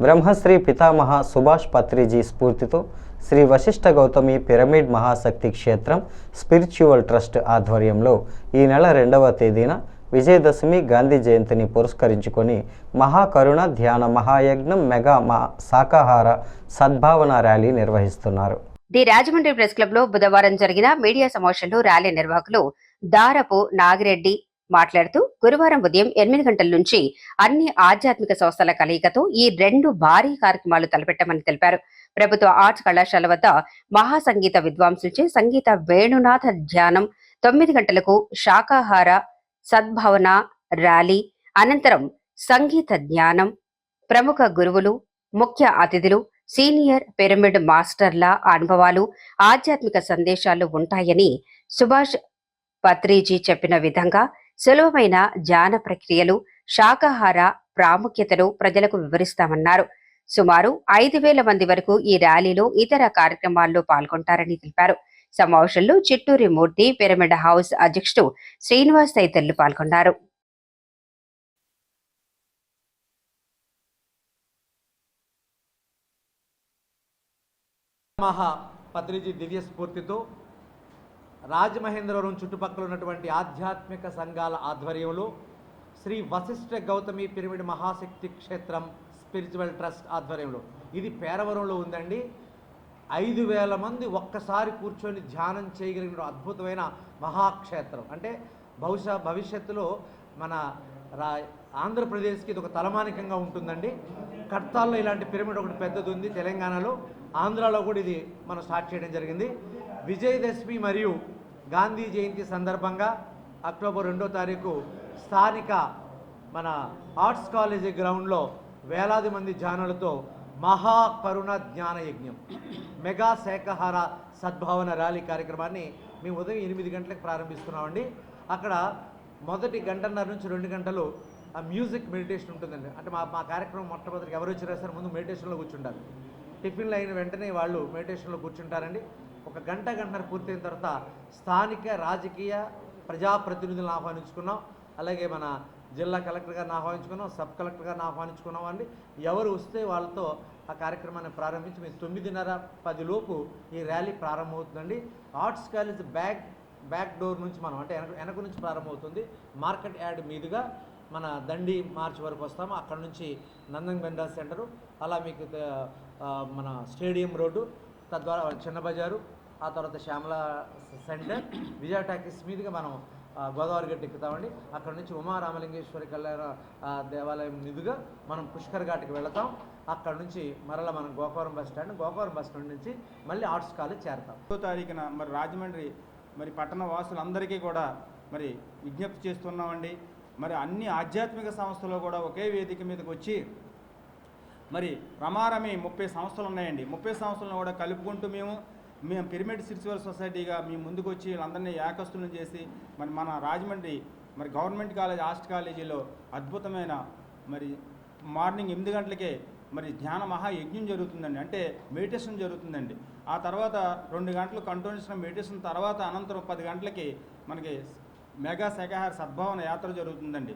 బ్రహ్మశ్రీ పితామహ సుభాష్ పత్రిజీ స్ఫూర్తితో Shri Vashishtha Gautami pyramid Mahashakti Kshetram spiritual trust ఆధ్వర్యంలో ఈ నెల రెండవ తేదీన విజయదశమి గాంధీ జయంతిని పురస్కరించుకొని మహాకరుణ ధ్యాన మహాయజ్ఞం మెగా మా శాకాహార సద్భావన ర్యాలీ నిర్వహిస్తున్నారు. ది రాజమండ్రి ప్రెస్ క్లబ్లో బుధవారం జరిగిన మీడియా సమావేశంలో ర్యాలీ నిర్వాహకులు దారపు నాగిరెడ్డి మాట్లాడుతూ గురువారం ఉదయం ఎనిమిది గంటల నుంచి అన్ని ఆధ్యాత్మిక సంస్థల కలయికతో ఈ రెండు భారీ కార్యక్రమాలు తలపెట్టామని తెలిపారు. ప్రభుత్వ ఆర్ట్స్ కళాశాల వద్ద మహాసంగీత విద్వాంసులచే సంగీత వేణునాథ ధ్యానం తొమ్మిది గంటలకు శాకాహార సద్భావన ర్యాలీ అనంతరం సంగీత జ్ఞానం ప్రముఖ గురువులు ముఖ్య అతిథులు సీనియర్ పిరమిడ్ మాస్టర్ల అనుభవాలు ఆధ్యాత్మిక సందేశాలు ఉంటాయని సుభాష్ పత్రిజీ చెప్పిన విధంగా సులభమైన ధ్యాన ప్రక్రియలు శాకాహార ప్రాముఖ్యతను ప్రజలకు వివరిస్తామన్నారు. సుమారు ఐదు వేల మంది వరకు ఈ ర్యాలీలో ఇతర కార్యక్రమాల్లో పాల్గొంటారని తెలిపారు. సమావేశంలో చిట్టూరి మూర్తి పిరమిడ్ హౌస్ అధ్యక్షుడు శ్రీనివాస్ తదితరులు పాల్గొన్నారు. మహా పత్రిజీ దివ్య స్ఫూర్తితో రాజమహేంద్రవరం చుట్టుపక్కల ఉన్నటువంటి ఆధ్యాత్మిక సంఘాల ఆధ్వర్యంలో Shri Vashishtha Gautami pyramid Mahashakti Kshetram spiritual trust ఆధ్వర్యంలో. ఇది పేరవరంలో ఉందండి. ఐదు వేల మంది ఒక్కసారి కూర్చొని ధ్యానం చేయగలిగిన అద్భుతమైన మహాక్షేత్రం. అంటే బహుశా భవిష్యత్తులో మన రా ఆంధ్రప్రదేశ్కి ఇది ఒక తలమానికంగా ఉంటుందండి. కడతాల్లో ఇలాంటి పిరమిడ్ ఒకటి పెద్దది ఉంది తెలంగాణలో. ఆంధ్రాలో కూడా ఇది మనం స్టార్ట్ చేయడం జరిగింది. విజయదశమి మరియు గాంధీ జయంతి సందర్భంగా అక్టోబర్ రెండో తారీఖు స్థానిక మన ఆర్ట్స్ కాలేజీ గ్రౌండ్లో వేలాది మంది జానులతో మహాకరుణ జ్ఞాన యజ్ఞం మెగా శాఖహార సద్భావన ర్యాలీ కార్యక్రమాన్ని మేము ఉదయం ఎనిమిది గంటలకు ప్రారంభిస్తున్నామండి. అక్కడ మొదటి గంటన్నర నుంచి రెండు గంటలు ఆ మ్యూజిక్ మెడిటేషన్ ఉంటుందండి. అంటే మా మా కార్యక్రమం మొట్టమొదటికి ఎవరు వచ్చి రాస్తారు ముందు మెడిటేషన్లో కూర్చుంటారు. టిఫిన్లు అయిన వెంటనే వాళ్ళు మెడిటేషన్లో కూర్చుంటారండి. ఒక గంట గంటన్నర పూర్తయిన తర్వాత స్థానిక రాజకీయ ప్రజాప్రతినిధులను ఆహ్వానించుకున్నాం. అలాగే మన జిల్లా కలెక్టర్ గారిని ఆహ్వానించుకున్నాం సబ్ కలెక్టర్ గారిని ఆహ్వానించుకున్నాం అండి ఎవరు వస్తే వాళ్ళతో ఆ కార్యక్రమాన్ని ప్రారంభించి మేము తొమ్మిదిన్నర పది లోపు ఈ rally ప్రారంభమవుతుందండి. Arts college back back door నుంచి మనం అంటే వెనక వెనక నుంచి ప్రారంభమవుతుంది. మార్కెట్ యార్డ్ మీదుగా మన దండి మార్చ్ వరకు వస్తాము. అక్కడ నుంచి నందన్ బెండా సెంటరు అలా మీకు మన స్టేడియం రోడ్డు తద్వారా చిన్న బజారు ఆ తర్వాత శ్యామల సెంటర్ విజయ టాకీస్ మీదుగా మనం గోదావరి గట్టు ఎక్కుతామండి. అక్కడ నుంచి ఉమా రామలింగేశ్వరి కళ్యాణ దేవాలయం మీదుగా మనం పుష్కర్ ఘాట్కి వెళతాం. అక్కడ నుంచి మరలా మనం Gokavaram bus stand Gokavaram bus stand నుంచి మళ్ళీ ఆర్ట్స్ కాలేజ్ చేరతాం. పదో తారీఖున మరి రాజమండ్రి మరి పట్టణ వాసులందరికీ కూడా మరి విజ్ఞప్తి చేస్తున్నామండి. మరి అన్ని ఆధ్యాత్మిక సంస్థలు కూడా ఒకే వేదిక మీదకి వచ్చి మరి రమారమి ముప్పై సంస్థలు ఉన్నాయండి. ముప్పై సంస్థలను కూడా కలుపుకుంటూ మేము మేము పిరమిడ్ స్పిరిచువల్ సొసైటీగా మేము ముందుకు వచ్చి వీళ్ళందరినీ ఏకస్తులను చేసి మరి మన రాజమండ్రి మరి గవర్నమెంట్ కాలేజ్ ఆర్ట్స్ కాలేజీలో అద్భుతమైన మరి మార్నింగ్ ఎనిమిది గంటలకే మరి ధ్యాన మహాయజ్ఞం జరుగుతుందండి. అంటే మెడిటేషన్ జరుగుతుందండి. ఆ తర్వాత రెండు గంటలు కంటిన్యూషన్ మెడిటేషన్ తర్వాత అనంతరం పది గంటలకి మనకి మెగా శాఖాహార సద్భావన యాత్ర జరుగుతుందండి.